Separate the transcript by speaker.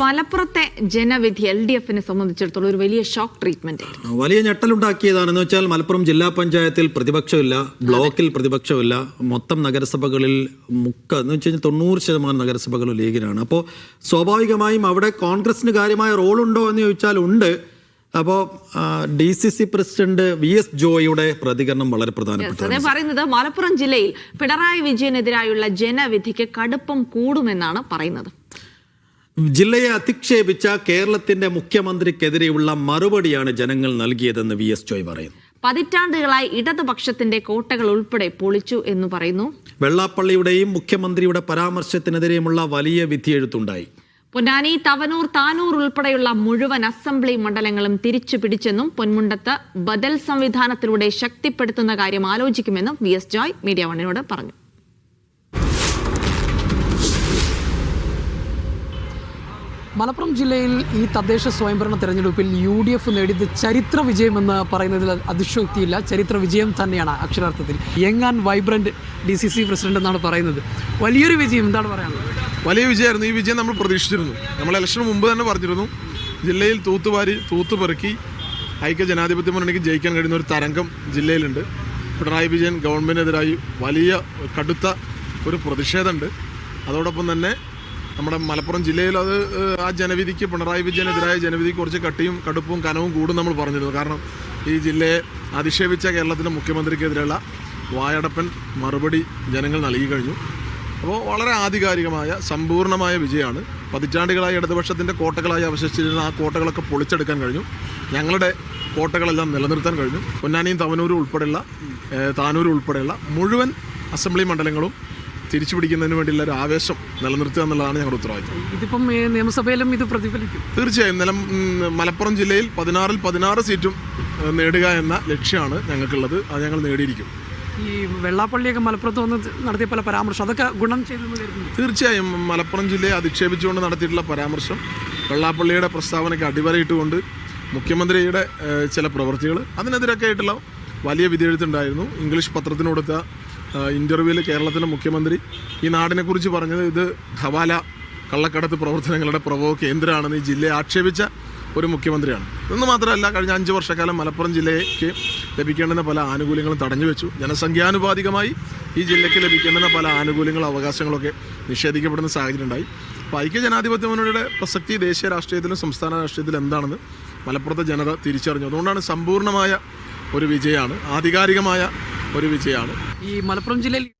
Speaker 1: മലപ്പുറത്തെ ജനവിധി L D എഫിനെ സംബന്ധിച്ചിടത്തോളം ഒരു വലിയ ഷോക്ക് ട്രീറ്റ്മെന്റ്
Speaker 2: വലിയ ഞെട്ടലുണ്ടാക്കിയതാണെന്ന് വെച്ചാൽ മലപ്പുറം ജില്ലാ പഞ്ചായത്തിൽ പ്രതിപക്ഷമില്ല ബ്ലോക്കിൽ പ്രതിപക്ഷമില്ല മൊത്തം നഗരസഭകളിൽ മുക്ക എന്ന് വെച്ച് കഴിഞ്ഞാൽ തൊണ്ണൂറ് ശതമാനം നഗരസഭകളും ലീഗിനാണ് അപ്പോൾ സ്വാഭാവികമായും അവിടെ കോൺഗ്രസിന് കാര്യമായ റോളുണ്ടോ എന്ന് ചോദിച്ചാൽ ഉണ്ട്. അപ്പോൾ D C C president V S ജോയിയുടെ പ്രതികരണം വളരെ പ്രധാനപ്പെട്ട
Speaker 1: പറയുന്നത് മലപ്പുറം ജില്ലയിൽ പിണറായി വിജയനെതിരായുള്ള ജനവിധിക്ക് കടുപ്പം കൂടുമെന്നാണ് പറയുന്നത്.
Speaker 2: ജില്ലയെ അധിക്ഷേപിച്ച കേരളത്തിന്റെ മുഖ്യമന്ത്രിക്കെതിരെയുള്ള മറുപടിയാണ് ജനങ്ങൾ നൽകിയതെന്ന് വി എസ് ജോയ് പറയുന്നു.
Speaker 1: പതിറ്റാണ്ടുകളായി ഇടതുപക്ഷത്തിന്റെ കോട്ടകൾ ഉൾപ്പെടെ പൊളിച്ചു എന്ന് പറയുന്നു.
Speaker 2: വെള്ളാപ്പള്ളിയുടെയും മുഖ്യമന്ത്രിയുടെ പരാമർശത്തിനെതിരെയുമുള്ള വലിയ വിധിയെഴുത്തുണ്ടായി.
Speaker 1: പൊന്നാനി തവനൂർ താനൂർ ഉൾപ്പെടെയുള്ള മുഴുവൻ അസംബ്ലി മണ്ഡലങ്ങളും തിരിച്ചു പിടിച്ചെന്നും പൊന്മുണ്ടത്ത് ബദൽ സംവിധാനത്തിലൂടെ ശക്തിപ്പെടുത്തുന്ന കാര്യം ആലോചിക്കുമെന്നും വി എസ് ജോയ് മീഡിയ വണ്ണിനോട് പറഞ്ഞു.
Speaker 3: മലപ്പുറം ജില്ലയിൽ ഈ തദ്ദേശ സ്വയംഭരണ തെരഞ്ഞെടുപ്പിൽ യു ഡി എഫ് നേടിയത് ചരിത്ര വിജയമെന്ന് പറയുന്നതിൽ അതിശോക്തിയില്ല ചരിത്ര വിജയം തന്നെയാണ് അക്ഷരാർത്ഥത്തിൽ. Young and vibrant D C C president എന്നാണ് പറയുന്നത്. വലിയൊരു വിജയം എന്താണ് പറയാനുള്ളത്?
Speaker 4: വലിയ വിജയമായിരുന്നു. ഈ വിജയം നമ്മൾ പ്രതീക്ഷിച്ചിരുന്നു. നമ്മൾ ഇലക്ഷന് മുമ്പ് തന്നെ പറഞ്ഞിരുന്നു. ജില്ലയിൽ തൂത്തുവാരി തൂത്തുപെറുക്കി ഐക്യ ജനാധിപത്യ മുന്നണിക്ക് ജയിക്കാൻ കഴിയുന്ന ഒരു തരംഗം ജില്ലയിലുണ്ട്. പിണറായി വിജയൻ ഗവൺമെന്റിനെതിരായി വലിയ കടുത്ത ഒരു പ്രതിഷേധമുണ്ട്. അതോടൊപ്പം തന്നെ നമ്മുടെ മലപ്പുറം ജില്ലയിൽ അത് ആ ജനവിധിക്ക് പിണറായി വിജയനെതിരായ ജനവിധിക്ക് കുറച്ച് കട്ടിയും കടുപ്പും കനവും കൂടും നമ്മൾ പറഞ്ഞിരുന്നു. കാരണം ഈ ജില്ലയെ അധിക്ഷേപിച്ച കേരളത്തിന്റെ മുഖ്യമന്ത്രിക്കെതിരെയുള്ള വായടപ്പൻ മറുപടി ജനങ്ങൾ നൽകി കഴിഞ്ഞു. അപ്പോൾ വളരെ ആധികാരികമായ സമ്പൂർണമായ വിജയമാണ്. പതിറ്റാണ്ടുകളായി ഇടതുപക്ഷത്തിന്റെ കോട്ടകളായി അവശേഷിച്ചിരുന്ന ആ കോട്ടകളൊക്കെ പൊളിച്ചെടുക്കാൻ കഴിഞ്ഞു. ഞങ്ങളുടെ കോട്ടകളെല്ലാം നിലനിർത്താൻ കഴിഞ്ഞു. പൊന്നാനിയും തവനൂരും ഉൾപ്പെടെയുള്ള താനൂരും ഉൾപ്പെടെയുള്ള മുഴുവൻ അസംബ്ലി മണ്ഡലങ്ങളും തിരിച്ചു പിടിക്കുന്നതിന് വേണ്ടിയുള്ള ഒരു ആവേശം നിലനിർത്തുക എന്നുള്ളതാണ് ഞങ്ങളുടെ ഉത്തരവാദിത്വം
Speaker 3: ഇതിപ്പം ഏ, നിയമസഭയിലും ഇത് പ്രതിഫലിക്കും.
Speaker 4: തീർച്ചയായും നിലം ഉം, മലപ്പുറം ജില്ലയിൽ പതിനാറിൽ പതിനാറ് സീറ്റും ഏഹ്, നേടുക എന്ന ലക്ഷ്യമാണ് ഞങ്ങൾക്കുള്ളത്. അത് ഞങ്ങൾ നേടിയിരിക്കും.
Speaker 3: ഈ വെള്ളാപ്പള്ളിയൊക്കെ മലപ്പുറത്ത് വന്ന് നടത്തിയ പല പരാമർശം അതൊക്കെ ഗുണം ചെയ്തെന്ന് കരുതുന്നു.
Speaker 4: തീർച്ചയായും മലപ്പുറം ജില്ലയെ അധിക്ഷേപിച്ചുകൊണ്ട് നടത്തിയിട്ടുള്ള പരാമർശം വെള്ളാപ്പള്ളിയുടെ പ്രസ്താവനയ്ക്ക് അടിവരയിട്ടുകൊണ്ട് മുഖ്യമന്ത്രിയുടെ ഏഹ്, ചില പ്രവൃത്തികൾ അതിനെതിരൊക്കെ ആയിട്ടുള്ള വലിയ വിധിയെഴുത്തുണ്ടായിരുന്നു ഇംഗ്ലീഷ് പത്രത്തിന് കൊടുത്ത ഇന്റർവ്യൂവിൽ കേരളത്തിലെ മുഖ്യമന്ത്രി ഈ നാടിനെക്കുറിച്ച് പറഞ്ഞത് ഇത് ഹവാല കള്ളക്കടത്ത് പ്രവർത്തനങ്ങളുടെ പ്രഭവ കേന്ദ്രമാണെന്ന് ഈ ജില്ലയെ ആക്ഷേപിച്ച ഒരു മുഖ്യമന്ത്രിയാണ്. ഇതൊന്നു മാത്രമല്ല കഴിഞ്ഞ അഞ്ച് വർഷക്കാലം മലപ്പുറം ജില്ലയ്ക്ക് ലഭിക്കേണ്ടുന്ന പല ആനുകൂല്യങ്ങളും തടഞ്ഞു വെച്ചു. ജനസംഖ്യാനുപാതികമായി ഈ ജില്ലയ്ക്ക് ലഭിക്കേണ്ടുന്ന പല ആനുകൂല്യങ്ങളും അവകാശങ്ങളൊക്കെ നിഷേധിക്കപ്പെടുന്ന സാഹചര്യം ഉണ്ടായി അപ്പോൾ ഐക്യ ജനാധിപത്യ മുന്നണിയുടെ പ്രസക്തി ദേശീയ രാഷ്ട്രീയത്തിലും സംസ്ഥാന രാഷ്ട്രീയത്തിലും എന്താണെന്ന് മലപ്പുറത്തെ ജനത തിരിച്ചറിഞ്ഞു. അതുകൊണ്ടാണ് സമ്പൂർണമായ ഒരു വിജയമാണ്. ആധികാരികമായ ഒരു വിജയമാണ്.
Speaker 3: ഈ മലപ്പുറം ജില്ലയിൽ